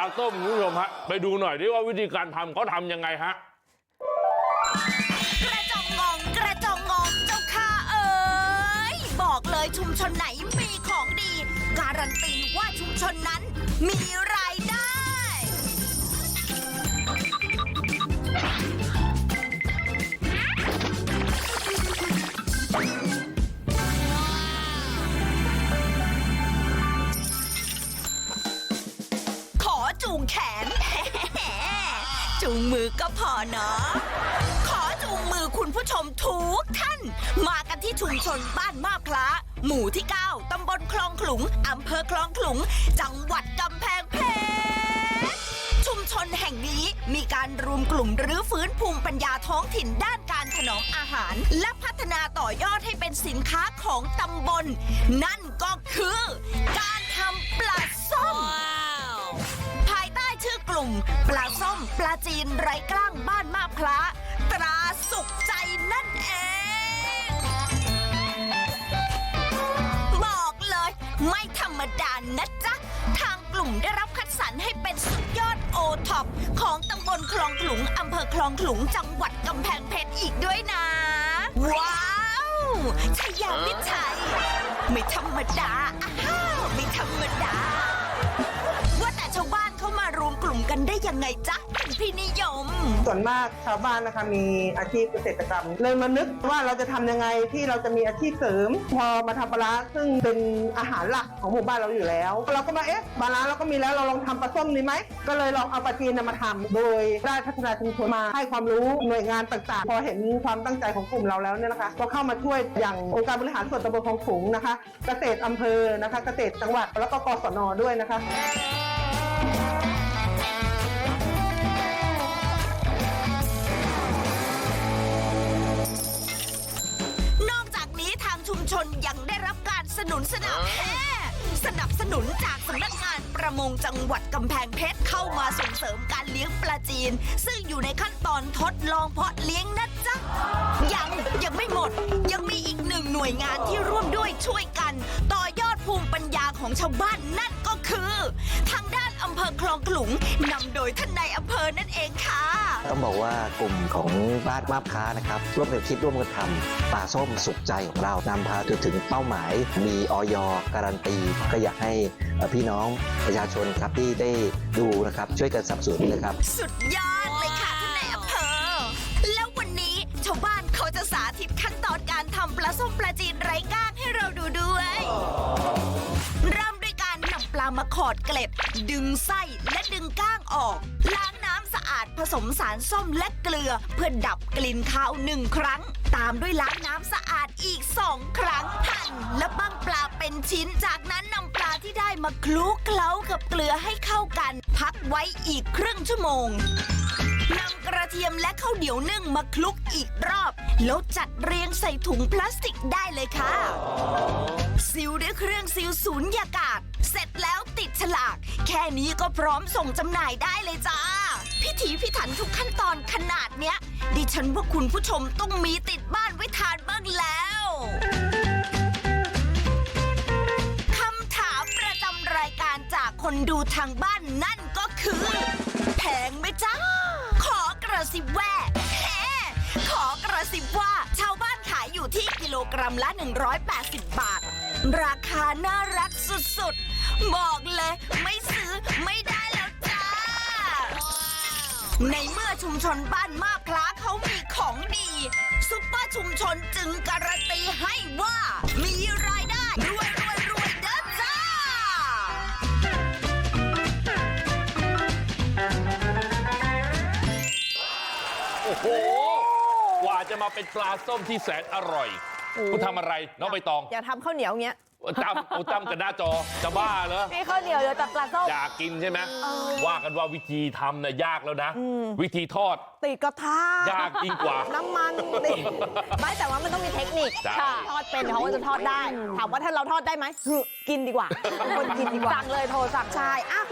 ลาส้มคุณผู้ชมฮะไปดูหน่อยดิว่าวิธีการทำเขาทำยังไงฮะกระจองงองกระจองงองเจ้าค่ะเอ๋ยบอกเลยชุมชนไหนมีของดี การันตีว่าชุมชนนั้นมีราย จูงมือก็พอเนาะขอจูงมือคุณผู้ชมทุกท่าน มากันที่ชุมชนบ้านมาบคล้า หมู่ที่ 9 ตำบลคลองขลุง อำเภอคลองขลุง จังหวัดกำแพงเพชร ชุมชนแห่งนี้มีการรวมกลุ่มหรือฟื้นภูมิปัญญาท้องถิ่นด้านการถนอมอาหาร และพัฒนาต่อยอดให้เป็นสินค้าของตำบล นั่นก็คือ การทำปลาส้มภายใต้ชื่อกลุ่ม ปลาส้มปลาีนไร้กล้างบ้านมาบพระตราสุขใจนั่นเอง บอกเลย ไม่ธรรมดานะจ๊ะ ทางกลุ่มได้รับคัดสรรให้เป็นสุดยอดโอท็อปของตำบลคลองขลุงอำเภอคลองขลุงจังหวัดกำแพงเพชรอีกด้วยนะ ว้าวชยามิชัย ไม่ธรรมดาอ้าวไม่ธรรมดา ว่าแต่ชาวบ้านเข้ามารวมกลุ่มกันได้ยังไงจ๊ะ ที่นิยม ส่วนมากชาวบ้านนะคะมีอาชีพเกษตรกรรม เลยมานึกว่าเราจะทำยังไงที่เราจะมีอาชีพเสริม พอมาทำปลาร้าซึ่งเป็นอาหารหลักของหมู่บ้านเราอยู่แล้ว เราก็มาเอ๊ะปลาร้าเราก็มีแล้วเราลองทำปลาส้มดีไหมก็เลยลองเอาปลาจีนนะมาทำโดยได้พัฒนาชุมชนมาให้ความรู้หน่วยงานต่างๆ พอเห็นความตั้งใจของกลุ่มเราแล้วเนี่ยนะคะ ก็เข้ามาช่วยอย่างองค์การบริหารส่วนตำบลคลองขลุงนะคะ เกษตรอำเภอนะคะ เกษตรจังหวัดแล้วก็กศนด้วยนะคะ หนุนจากสำนักงานประมงจังหวัดกำแพงเพชรเข้ามาส่งเสริมการเลี้ยงปลาจีน ซึ่งอยู่ในขั้นตอนทดลองเพาะเลี้ยงนะจ๊ะยังยังไม่หมด ยังมีอีกหนึ่งหน่วยงานที่ร่วมด้วยช่วยกัน ต่อยอดภูมิปัญญาของชาวบ้านนั่นก็คือ ทางด้านอำเภอคลองขลุงนำโดยท่าน ต้องบอกว่ากลุ่มของบ้านมาบค้านะครับร่วมกันคิดร่วมกันทำปลาส้มสุขใจของเรานำพาจนถึงเป้าหมาย มีออยการันตี ก็อยากให้พี่น้องประชาชนครับที่ได้ดูนะครับช่วยกันสนับสนุนนะครับ สุดยอดเลยค่ะ มาขอดเกล็ด ดึงไส้และดึงก้างออก ล้างน้ำสะอาดผสมสารส้มและเกลือ เพื่อดับกลิ่นคาวหนึ่งครั้ง ตามด้วยล้างน้ำสะอาดอีกสองครั้งหั่นและบ้างปลาเป็นชิ้น จากนั้นนำปลาที่ได้มาคลุกเคล้ากับเกลือให้เข้ากัน พักไว้อีกครึ่งชั่วโมงนำกระเทียมและข้าวเหนียวนึ่งมาคลุกอีกรอบ แล้วจัดเรียงใส่ถุงพลาสติกได้เลยค่ะซิลด้วยเครื่องซิลสูญญากาศเสร็จแลาก แค่นี้ก็พร้อมส่งจำหน่ายได้เลยจ้า พิถีพิถันทุกขั้นตอนขนาดเนี้ย ดิฉันว่าคุณผู้ชมต้องมีติดบ้านไว้ทานบ้างแล้วคำถามประจำรายการจากคนดูทางบ้านนั่นก็คือ แพงไหมจ๊ะขอกระซิบแว่แหมขอกระซิบว่าชาวบ้านขายอยู่ที่กิโลกรัมละ 180 บาท ราคาน่ารักสุดๆ บอกเลย ไม่ซื้อไม่ได้แล้วจ้า ในเมื่อชุมชนบ้านมาบคล้าเขามีของดี ซุปเปอร์ชุมชนจึงการันตีให้ว่า มีรายได้รวยรวยรวยเด้อจ้า โอ้โห กว่าจะมาเป็นปลาส้มที่แสนอร่อย คุณทำอะไรน้องใบตอง อย่าทำข้าวเหนียวเงี้ย ตั้มโอ้ตั้มกันหน้าจอจะบ้าเหรอมีข้าวเหนียวเดี๋ยวแต่ปลาส้มอยากกินใช่ไหมว่ากันว่าวิธีทำน่ะยากแล้วนะ วิธีทอดติดกระทะยากยิ่งกว่า น้ำมันติดไม่แต่ว่ามันต้องมีเทคนิคใช่ค่ะทอดเป็นเขาก็จะทอดได้ ถามว่าถ้าเราทอดได้ไหมหึกินดีกว่าเป็นคนกินดีกว่าสั่งเลยโทรสั่งใช่อะ